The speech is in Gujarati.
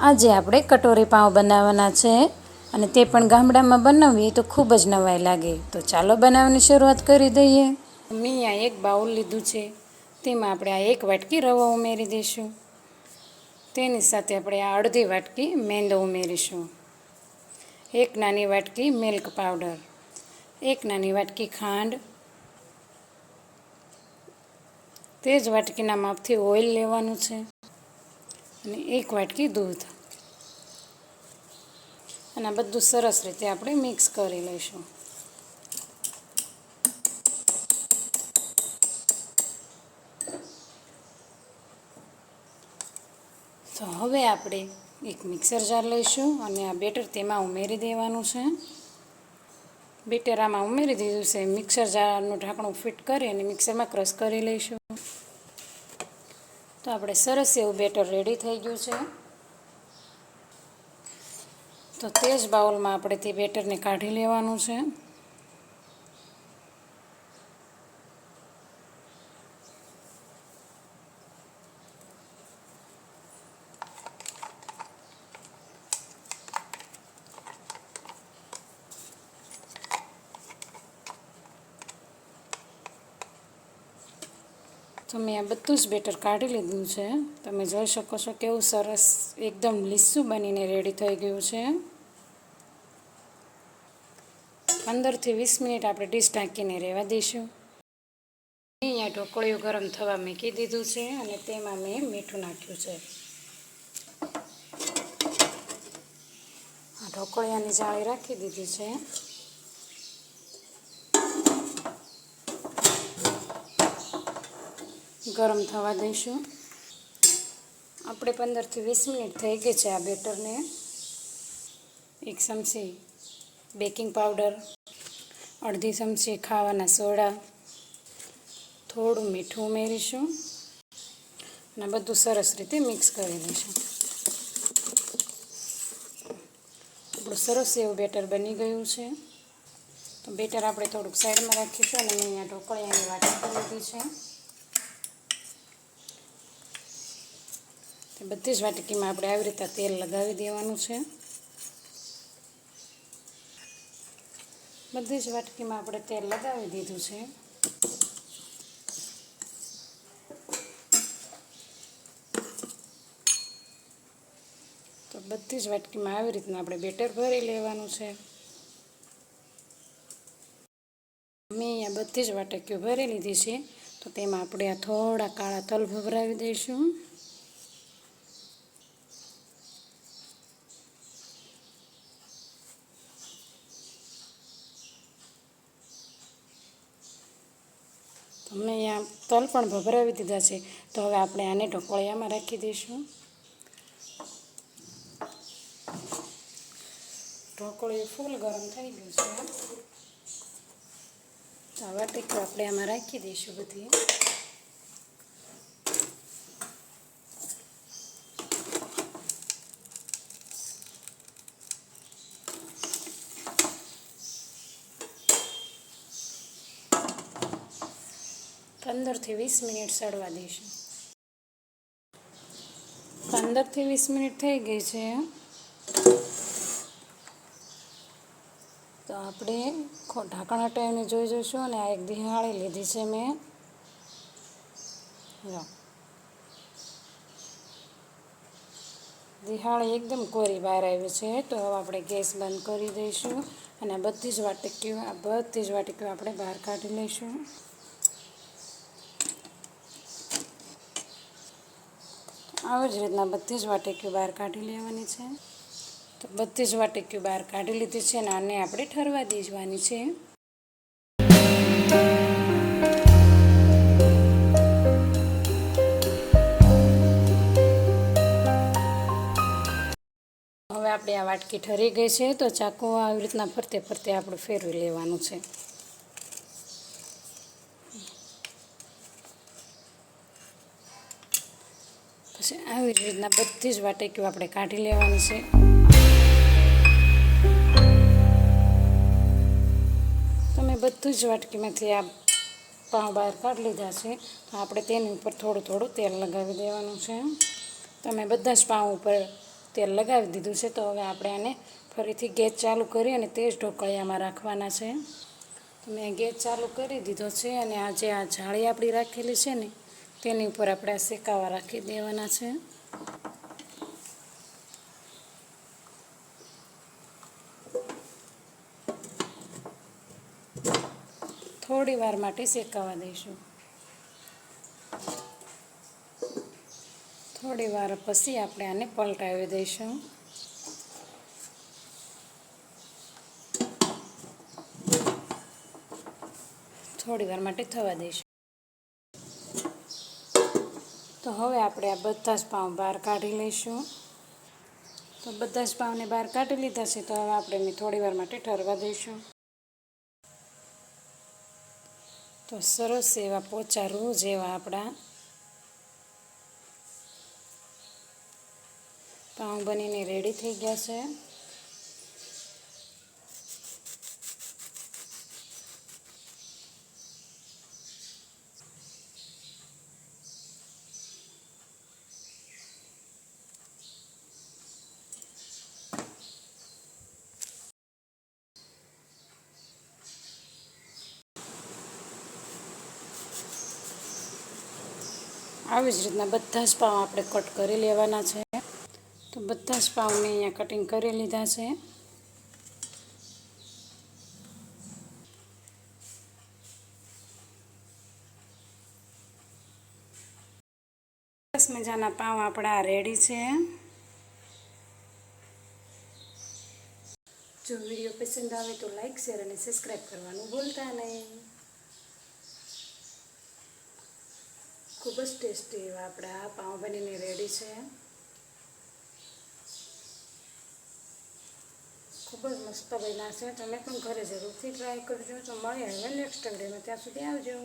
આજે આપણે કટોરી પાઉં બનાવવાના છે અને તે પણ ગામડામાં બનાવીએ તો ખૂબ જ નવાઈ લાગે. તો ચાલો બનાવવાની શરૂઆત કરી દઈએ. મેં આ એક બાઉલ લીધું છે. તેમાં આપણે આ એક વાટકી રવો ઉમેરી દઈશું. તેની સાથે આપણે આ અડધી વાટકી મેંદો ઉમેરીશું. એક નાની વાટકી મિલ્ક પાવડર. એક નાની વાટકી ખાંડ. તે જ વાટકીના માપથી ઓઇલ લેવાનું છે. અને એક વાટકી દૂધ. અને આ બધું સરસ રીતે આપણે મિક્સ કરી લઈશું. તો હવે આપણે એક મિક્સર જાર લઈશું અને આ બેટર તેમાં ઉમેરી દેવાનું છે. બેટર આમાં ઉમેરી દીધું છે. મિક્સર જારનું ઢાંકણું ફિટ કરી અને મિક્સરમાં ક્રશ કરી લઈશું. તો આપણે સરસ એવું બેટર રેડી થઈ ગયું છે. તો તે જ બાઉલમાં આપણે તે બેટરને કાઢી લેવાનું છે. તો મેં આ બધું જ બેટર કાઢી લીધું છે. તમે જોઈ શકો છો કેવું સરસ એકદમ લીસું બનીને રેડી થઈ ગયું છે. પંદરથી વીસ મિનિટ આપણે ડીશ ઢાંકીને રહેવા દઈશું. અહીંયા ઢોકળિયું ગરમ થવા મૂકી દીધું છે અને તેમાં મેં મીઠું નાખ્યું છે. ઢોકળિયાની જાળી રાખી દીધી છે. ગરમ થવા દઈશું. આપણે પંદરથી વીસ મિનિટ થઈ ગઈ છે આ બેટરને. એક ચમચી બેકિંગ પાવડર, અડધી ચમચી ખાવાના સોડા, થોડું મીઠું ઉમેરીશું અને બધું સરસ રીતે મિક્સ કરી દઈશું. આપણું સરસ એવું બેટર બની ગયું છે. તો બેટર આપણે થોડુંક સાઈડમાં રાખીશું અને મેં અહીંયા ઢોકળિયાની વાટી કરી લીધી છે. બધી જ વાટકીમાં આપણે આવી રીતે તેલ લગાવી દેવાનું છે. બધી જ વાટકીમાં આપણે તેલ લગાવી દીધું છે. તો બધી જ વાટકીમાં આવી રીતના આપણે બેટર ભરી લેવાનું છે. મેં અહીંયા બધી જ વાટકીઓ ભરી લીધી છે. તો તેમાં આપણે આ થોડા કાળા તલ ભભરાવી દઈશું. તો મેં અહીંયા તલ પણ ભભરાવી દીધા છે. તો હવે આપણે આને ઢોકળિયામાં રાખી દઈશું. ઢોકળિયું ફૂલ ગરમ થઈ ગયું છે. તો હવે ટીકું આપણે આમાં રાખી દઈશું બધી. પંદરથી વીસ મિનિટ સડવા દઈશું. પંદરથી વીસ મિનિટ થઈ ગઈ છે. તો આપણે ઢાંકણ હટાવીને જોઈ જોઈશું અને આ એક દિહાળી લીધી છે મેં. દિહાળી એકદમ કોરી બહાર આવી છે. તો હવે આપણે ગેસ બંધ કરી દઈશું અને બધી જ વાટકીઓ આ બધી જ વાટકીઓ આપણે બહાર કાઢી લઈશું. આવી જ રીતના બધી જ વાટકીઓ બહાર કાઢી લેવાની છે. તો બધી જ વાટકીઓ બહાર કાઢી લીધી છે અને આને આપણે ઠરવા દેવાની છે. હવે આપણે આ વાટકી ઠરી ગઈ છે તો ચાકુ આવી રીતના ફરતે ફરતે આપણે ફેરવી લેવાનું છે. પછી આવી રીતના બધી જ વાટકીઓ આપણે કાઢી લેવાની છે. તમે બધું જ વાટકીમાંથી આ પાઉં બહાર કાઢી લીધા છે. તો આપણે તેની ઉપર થોડું થોડું તેલ લગાવી દેવાનું છે. તમે બધા જ પાઉં ઉપર તેલ લગાવી દીધું છે, તો હવે આપણે આને ફરીથી ગેસ ચાલુ કરી અને તે જ ઢોકળિયામાં રાખવાના છે. મેં ગેસ ચાલુ કરી દીધો છે અને આજે આ જાળી આપણી રાખેલી છે ને તેની ઉપર આપણે શેકાવા રાખી દેવાના છે. થોડી વાર માટે શેકાવા દઈશું. થોડી વાર પછી આપણે આને પલટાવી દઈશું. થોડી વાર માટે થવા દઈશું. હવે આપણે આ બધા જ પાઉં બહાર કાઢી લઈશું. તો બધા જ પાઉંને બહાર કાઢી લીધા છે, તો હવે આપણે એને થોડી વાર માટે ઠરવા દઈશું. તો સરસ એવા પોચા રૂ જેવા આપણા પાઉં બનીને રેડી થઈ ગયા છે. આવી જ રીતના બધા જ પાઉં આપણે કટ કરી લેવાના છે. તો બધા જ પાઉં મેં અહીંયા કટિંગ કરી લીધા છે. સરસ મજાના પાઉં આપણા રેડી છે. જો વીડિયો પસંદ આવે તો લાઈક શેર અને સબસ્ક્રાઈબ કરવાનું ભૂલતા નહીં. ખૂબ જ ટેસ્ટી એવા આપણા પાઉં બનીને રેડી છે. ખૂબ જ મસ્ત બન્યા છે. તમે પણ ઘરે જરૂરથી ટ્રાય કરજો. તો મળીએ હવે નેક્સ્ટ વિડીયોમાં ત્યાં સુધી આવજો.